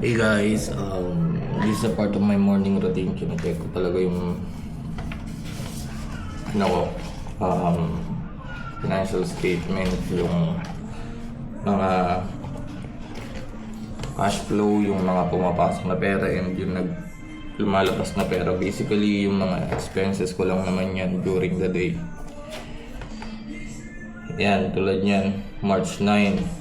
Hey guys, um, this is a part of my morning routine. Kinacheck ko talaga yung ano ko, um, financial statement, yung mga cash flow, yung mga pumapasok na pera and yung nag lumalabas na pera. Basically, yung mga expenses ko lang naman yan during the day. Yan, tulad yan, March 9.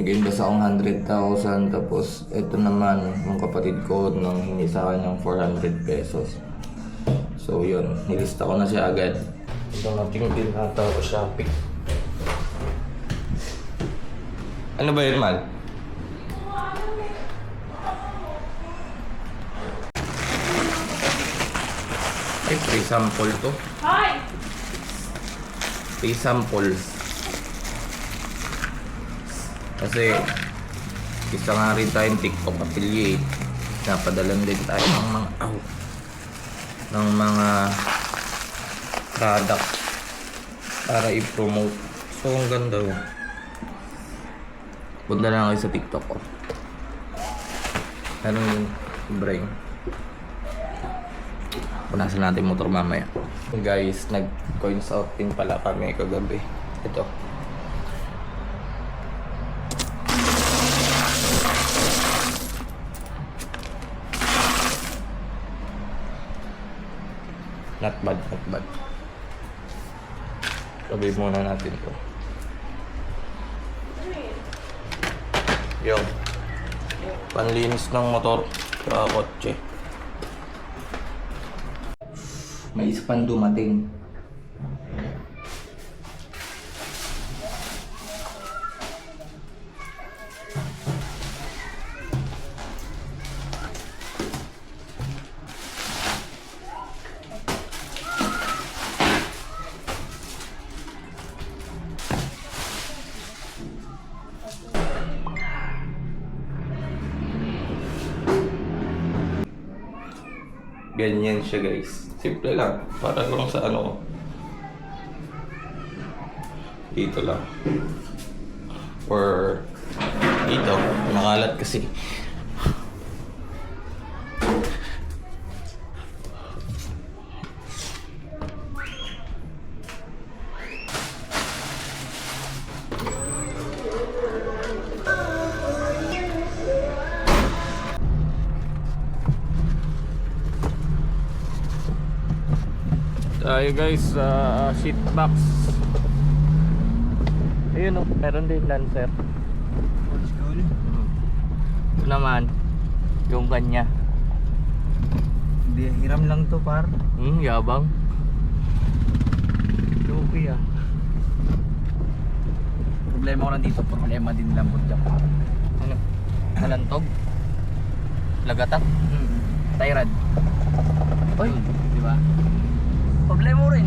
Nag-invest akong 100,000 tapos ito naman yung kapatid ko nang hingi sa akin ng 400 pesos. So yun, nilista ko na siya agad. Ito nating din ata ko shopping. Ano ba yun, Mal? Ay, free sample to. Hoy! Free sample. Kasi isa nga rin tayong TikTok affiliate. Napadalan din tayo ng mga aw, ng mga product para i-promote. So, ang ganda oh. Punta lang kayo sa TikTok ko. Meron yung brain. Punasan natin motor mamaya. Guys, nag-coins out din pala kami kagabi. Ito. Not bad, not bad. Sabay muna natin to. Yo. Panlinis ng motor sa kotse. May isa pang dumating. Ganyan siya guys. Simple lang. Para lang sa ano. Dito lang. Or dito. Nakalat kasi. Tayo guys sa sheet box. Ayun oh, meron din lancer. Old school. Ito naman, yung kanya. Hindi, hiram lang to par. Hmm, yabang. Okay ah. Problema ko lang dito, problema din lambot dyan par. Ano? Malantog? Lagatak? Hmm. Tyrad. Oy, Di ba? Problema mo rin.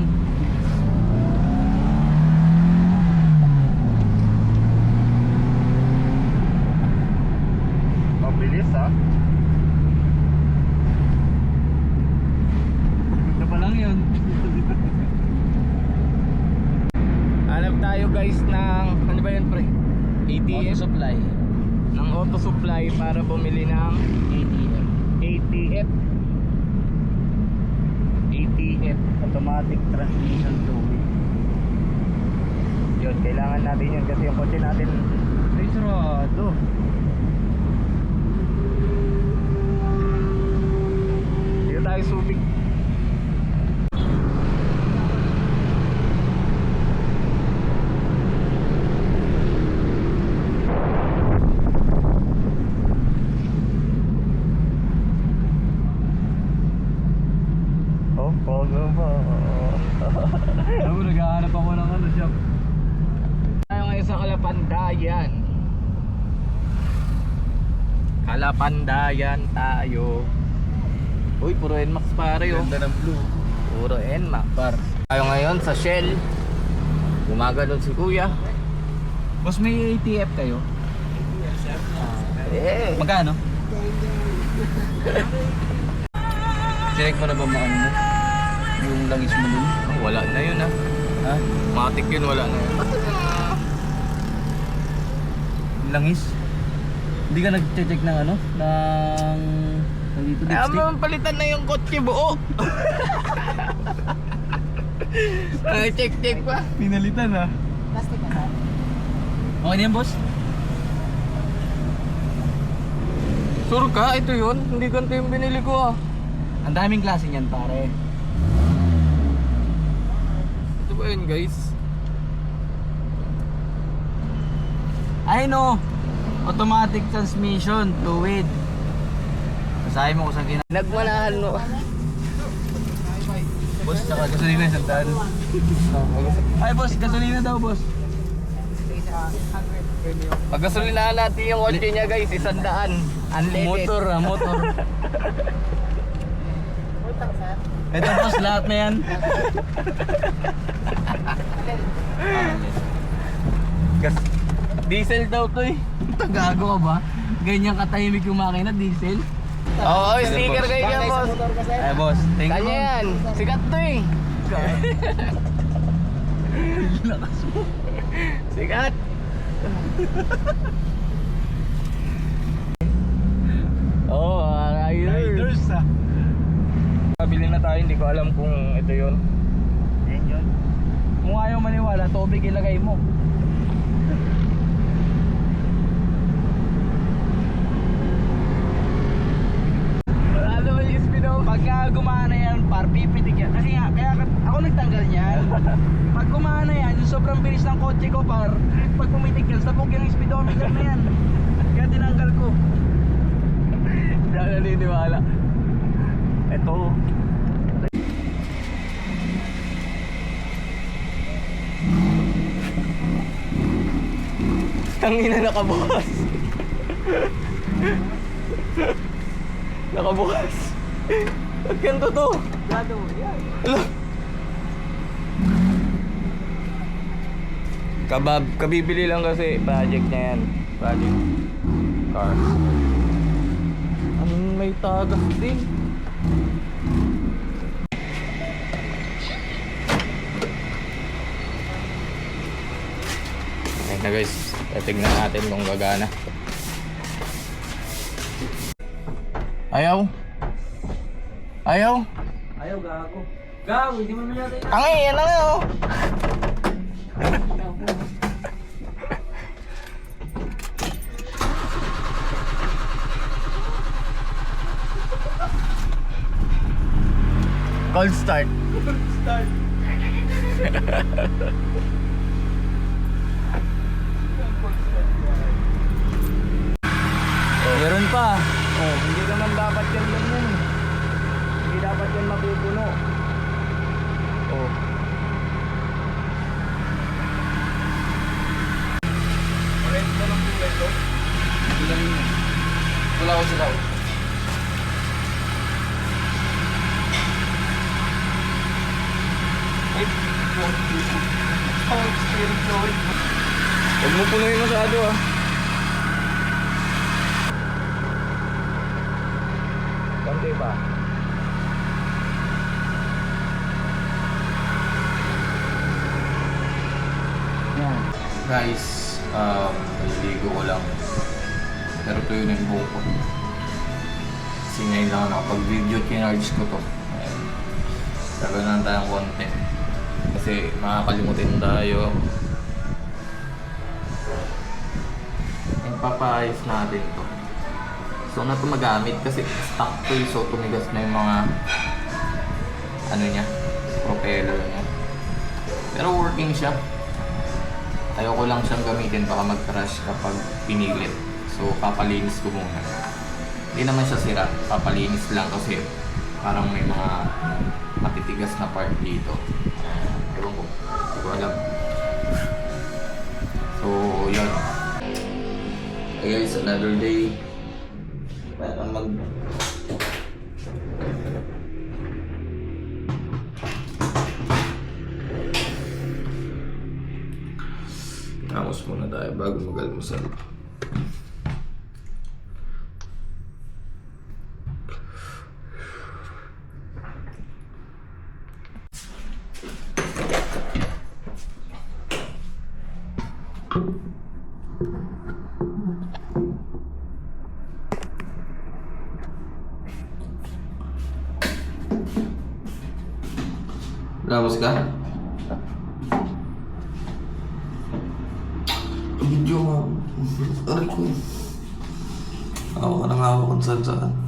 mabilis ah. Ito pa lang yun. Hanap tayo guys ng, ano ba yun pre? ATM? supply. Ng auto supply para bumili ng ATM. ATF. ATF. Automatic transmission fluid. Yun, kailangan natin yun kasi yung kotse natin Ay, sarado. Dito tayo subig. Oh, pogo po. Alam mo, naghahanap ako ng ano siya. Tayo ngayon sa Kalapandayan. Kalapandayan tayo. Uy, puro NMAX pare oh. Ganda ng blue. Puro NMAX. Par. Tayo ngayon sa Shell. Umaga doon si Kuya. Boss, may ATF kayo? Eh, Magkano? Check mo na ba mga ano mo? Yung langis mo dun? oh, wala na yun ah. Ha? Matik yun, wala na yun. Langis? Hindi ka nag-check ng ano? Ng... Ng dito, Kaya dipstick? mo palitan na yung kotse buo. Mga check-check pa. Pinalitan ah. Plastic ka ba? Okay na yan, boss? Sure ka? Ito yun? Hindi ganito yung binili ko ah. Ang daming klase niyan, pare. Ito ba yun guys? Ay no! Automatic transmission, fluid. Basahin mo kung saan gina... Nagmanahan mo. Boss, tsaka gasolina isang daan. Ay, boss, gasolina daw, boss. Pag gasolinahan natin yung kotse niya guys, isang daan. Unleaded. Motor ah, motor. Ito, boss, lahat na yan. Gas. Diesel daw to eh. Gago ka ba? Ganyan katahimik yung makina, diesel. Oo, oh, sticker kayo yan boss. Ay, boss, thank you. Kanya yan. Sikat to eh. Lakas mo. Sikat. Oo, oh, rider. Riders ah. Pabili na tayo, hindi ko alam kung ito yun. Yan yun. Kung ayaw maniwala, tubig ilagay mo. Wala naman yung spin off. Pagka gumana yan, par pipitik yan. Kasi nga, kaya ka- ako nagtanggal niyan. Pag gumana yan, yung sobrang bilis ng kotse ko, par, pag pumitik yan, sabog yung speedometer na yan. Kaya tinanggal ko. Hindi ako naniniwala. Ito. Tangina nakabukas. nakabukas. Ba't ganito to? Gado, yan. Ala. Kabab, kabibili lang kasi project niya yan. Project car. Ang may tagas din. Okay na guys, tignan natin kung gagana. Ayaw. Ayaw. Ayaw, gago. Gago, hindi mo yata Ang yan na nga oh. Cold start. Start. Meron pa. Oh, hindi naman dapat yan ganyan. Hindi dapat yan mapupuno. Oh. Red na lang kulay ko. Wala ko sila. Huwag mo punuin masyado ah. Konti pa. Yan. Guys, um, naliligo ko lang. Pero tuyo na yung buhok ko. Kasi ngayon lang ako nakapag-video, kinarge ko to. Ayan. Gagawin na tayong content. Kasi makakalimutin tayo. And papaayos natin to. So na to magamit kasi stock to eh, so tumigas na yung mga ano niya, propeller niya. Pero working siya. Ayoko lang siyang gamitin baka mag-crash kapag pinilit. So, papalinis ko muna. Hindi naman siya sira. Papalinis lang kasi parang may mga matitigas na part dito. Uh, ewan ko. Hindi ko alam. So, yun. Hey guys, another day. Parang mag... Tamos muna tayo bago mag-almusal. Tapos ka? Video mo. Aray ko. Ako ka nang ako kung saan saan.